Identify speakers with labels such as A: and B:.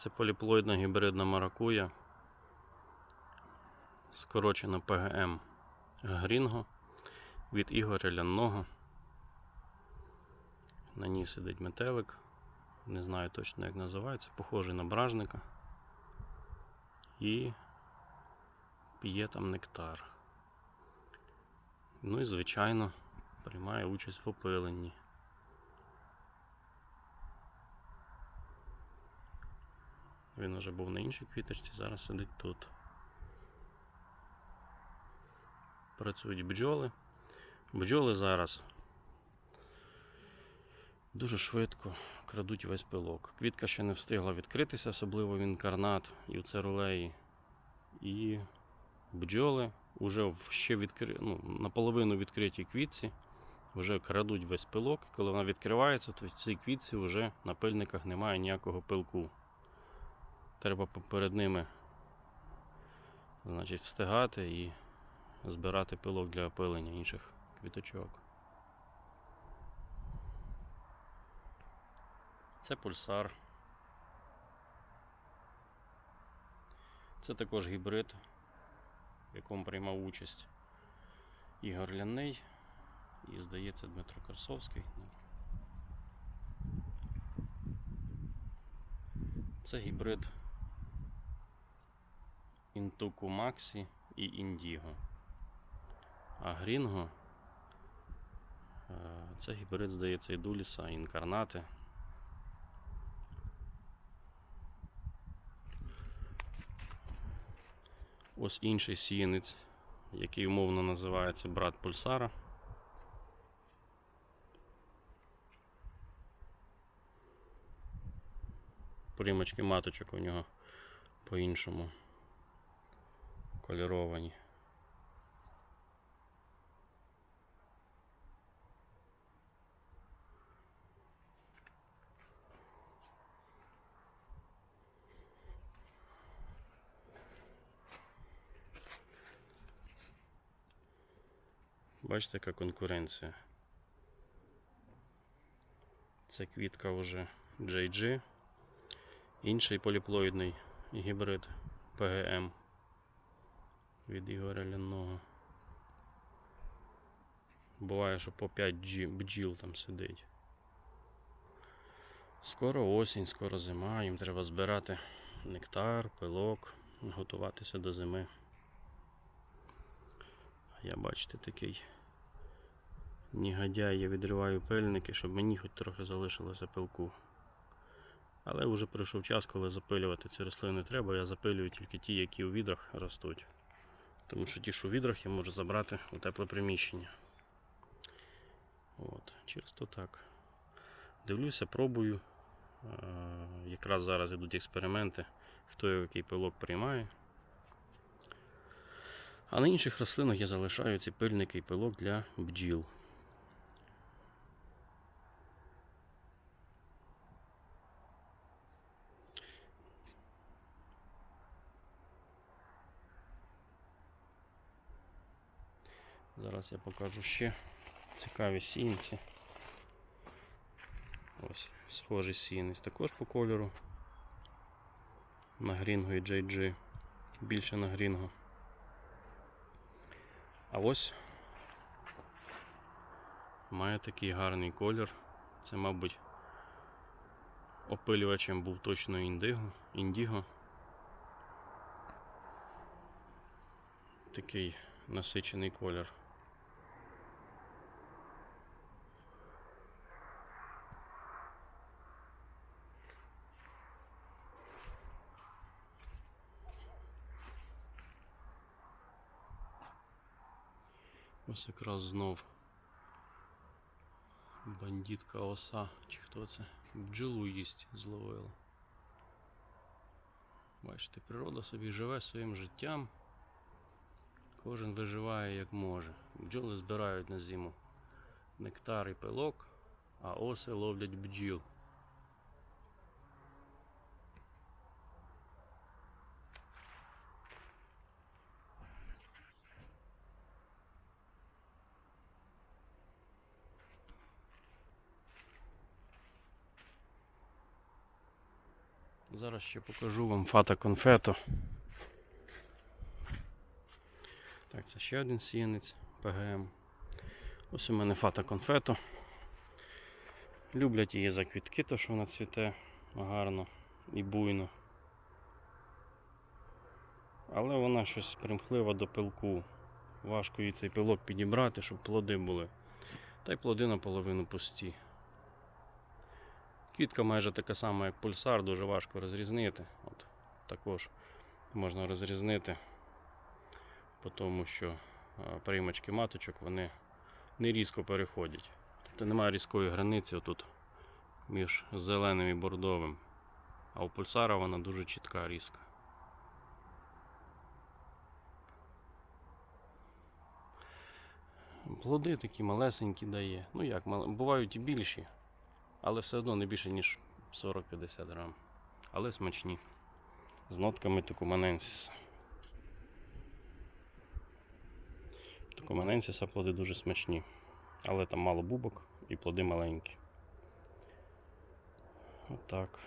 A: Це поліплоїдна гібридна маракуя. Скорочено ПГМ Грінго від Ігоря Ляного. На ній сидить метелик. Не знаю точно як називається, похожий на бражника. І п'є там нектар. Ну і звичайно приймає участь в опиленні. Він вже був на іншій квіточці, зараз сидить тут. Працюють бджоли. Бджоли зараз дуже швидко крадуть весь пилок. Квітка ще не встигла відкритися, особливо в інкарнат і в церулеї. І бджоли вже в ще відкри... ну, наполовину відкритій квітці вже крадуть весь пилок. Коли вона відкривається, то в цій квітці вже на пильниках немає ніякого пилку. Треба перед ними значить, встигати і збирати пилок для опилення інших квіточок. Це пульсар. Це також гібрид, в якому приймав участь Ігор Ляний і, здається, Дмитро Красовський. Це гібрид Інтуку Максі і Індіго. А Грінго е, це гібрид, здається, Ідуліса, інкарнати. Ось інший сіянець, який умовно називається брат пульсара. Примочки маточок у нього по-іншому кольоровані. Бачите, яка конкуренція. Це квітка вже JG, інший поліплоїдний гібрид PGM від Ігоря Ляного. Буває, що по 5 джі- бджіл там сидить. Скоро осінь, скоро зима, їм треба збирати нектар, пилок, готуватися до зими. Я бачите такий негодяй, я відриваю пильники, щоб мені хоч трохи залишилося пилку. Але вже прийшов час, коли запилювати ці рослини треба. Я запилюю тільки ті, які у відрах ростуть. Тому що ті, що у відрах, я можу забрати у тепле приміщення. От, через то так. Дивлюся, пробую. Якраз зараз йдуть експерименти, хто який пилок приймає. А на інших рослинах я залишаю ці пильники і пилок для бджіл. Зараз я покажу ще цікаві сінці. Ось схожий сінець також по кольору. На грінго і JG. Більше на грінго. А ось має такий гарний колір. Це, мабуть, опилювачем був точно індиго, індіго. Такий насичений колір. Ось якраз знов бандитка оса, чи хто це? Бджолу їсть зловила. Бачите, природа собі живе своїм життям. Кожен виживає як може. Бджоли збирають на зиму нектар і пилок, а оси ловлять бджіл. Зараз ще покажу вам фата конфето. Так, це ще один сіянець ПГМ. Ось у мене фата конфето. Люблять її за квітки, то що вона цвіте гарно і буйно. Але вона щось примхлива до пилку. Важко їй цей пилок підібрати, щоб плоди були. Та й плоди наполовину пусті. Квітка майже така сама, як пульсар, дуже важко розрізнити. От, також можна розрізнити, по тому що е, приймачки маточок вони не різко переходять. Тобто немає різкої границі отут між зеленим і бордовим. А у пульсара вона дуже чітка різка. Плоди такі малесенькі дає. Ну як, бувають і більші, але все одно не більше, ніж 40-50 грам. Але смачні. З нотками тукуманенсіса. Тукуманенсіса плоди дуже смачні. Але там мало бубок і плоди маленькі. Отак.